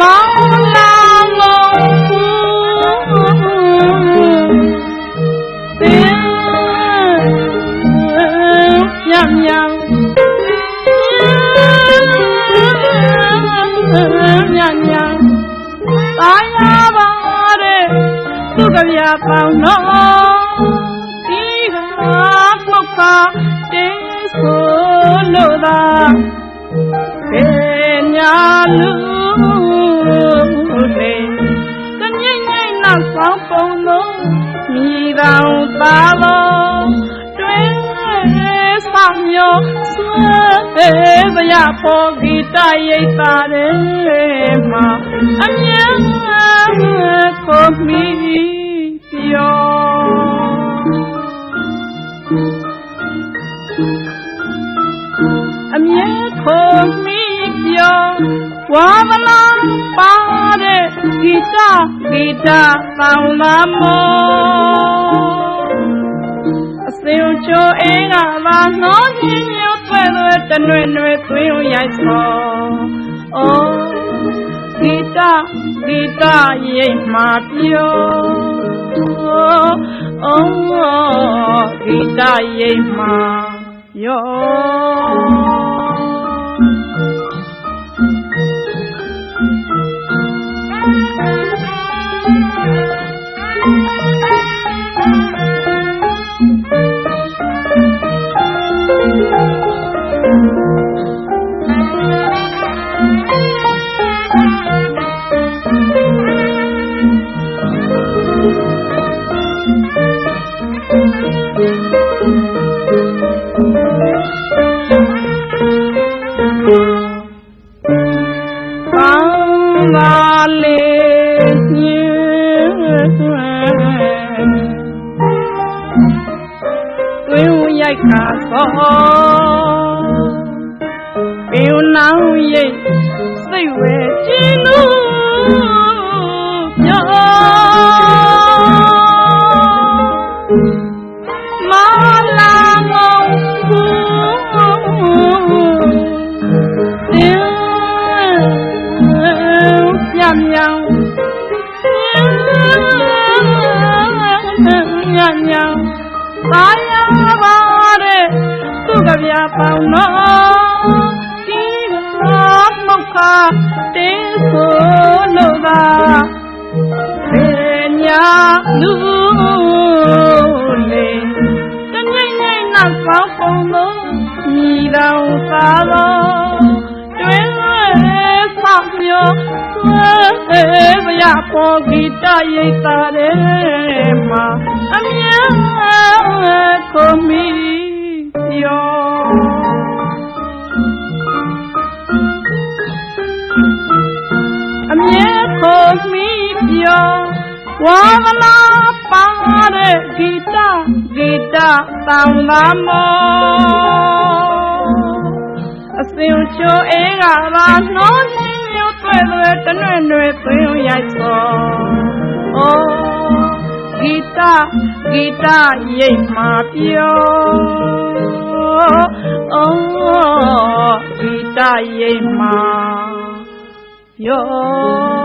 mong là một tiếng nhầm nhầm nhầm nhầm tại nhà bà để tu cả nhà bao nó ý လူလေတငိမ့်ငိမ့်နောက်ဆောင်ပုံလို့မိတော်သားလို့တွင်ဆောင်ရောဆွဲစရပေါ်ဂီတရိတ်ပါတယ်မှာအမြဲကိုမိပြောအမြဲကိုမိပြော ဝါဗလာပါတဲ့ဂီတဂီတတောင်းလာမောအစင်ချိုအင်းကလာနှောညင်းညွတ်သွဲသွဲတနွဲ့နွဲ့သွင်းရိုက်ဆောအိုးဂီတဂီတရိတ်မှာပြောအိုးဂီတရိတ်မှာယော dây cả có. Biểu nào gì xây về chi nu nhớ. Mà là mong muốn tiếng nhăn nhằn nhăn nhằn 哎呀！ တင်းညံ့ညံ့ညံ့ညံ့သာယာပါတဲ့သူကဗျာပေါင်းတော့ဒီကမောက်ခတင်းဆိုလို့သာပေညာလူလေတငိမ့်ငိမ့်နောက်ပေါင်းပုံလို့မိတော်သာလို့တွင်ဆောက်ပြောဆွဲစရပေါ်ဂီတရိတ်တာတဲ့မှာအမြဲကို ပြောဝါမလာပါတဲ့ဂီတဂီတတောင်းလာမောအစင်ချိုအေးကလာနှောညင်းမျိုးတွေ့လွယ်တနွဲ့နွယ်သွင်းရိုက်စောအိုးဂီတဂီတရိတ်မှာပြောအိုးဂီတရိတ်မှာ yo